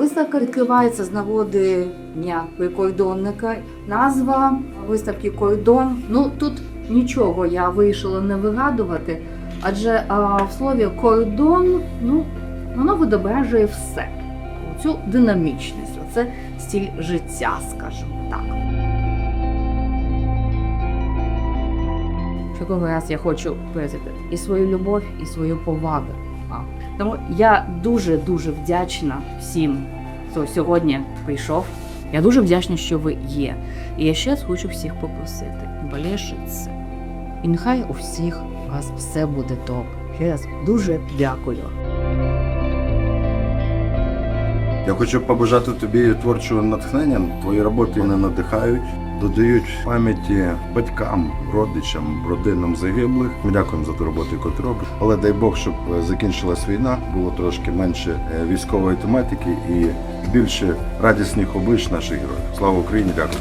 Виставка відкривається з нагоди Дня прикордонника. Назва виставки Кордон. Ну тут нічого я вирішила не вигадувати, адже а, в слові кордон ну, воно відображує все. Цю динамічність, оце стиль життя, скажімо так. Черговий раз я хочу виразити і свою любов, і свою повагу. Вам. Тому я дуже дуже вдячна всім, хто сьогодні прийшов. Я дуже вдячна, що ви є. І я ще раз хочу всіх попросити, не болішиться. І нехай у всіх у вас все буде добре. Ще раз дуже дякую. Я хочу побажати тобі творчого натхнення. Твої роботи не надихають, додають пам'яті батькам, родичам, родинам загиблих. Ми дякуємо за ту роботу, яку ти робиш. Але дай Бог, щоб е, закінчилась війна, було трошки менше е, військової тематики і більше радісних облич наших героїв. Слава Україні! Дякую.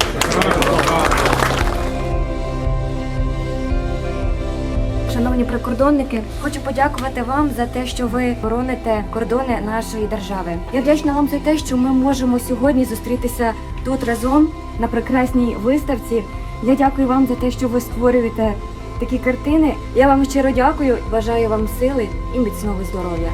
Шановні прикордонники, хочу подякувати вам за те, що ви бороните кордони нашої держави. Я вдячна вам за те, що ми можемо сьогодні зустрітися тут разом на прекрасній виставці. Я дякую вам за те, що ви створюєте такі картини. Я вам щиро дякую, бажаю вам сили і міцного здоров'я.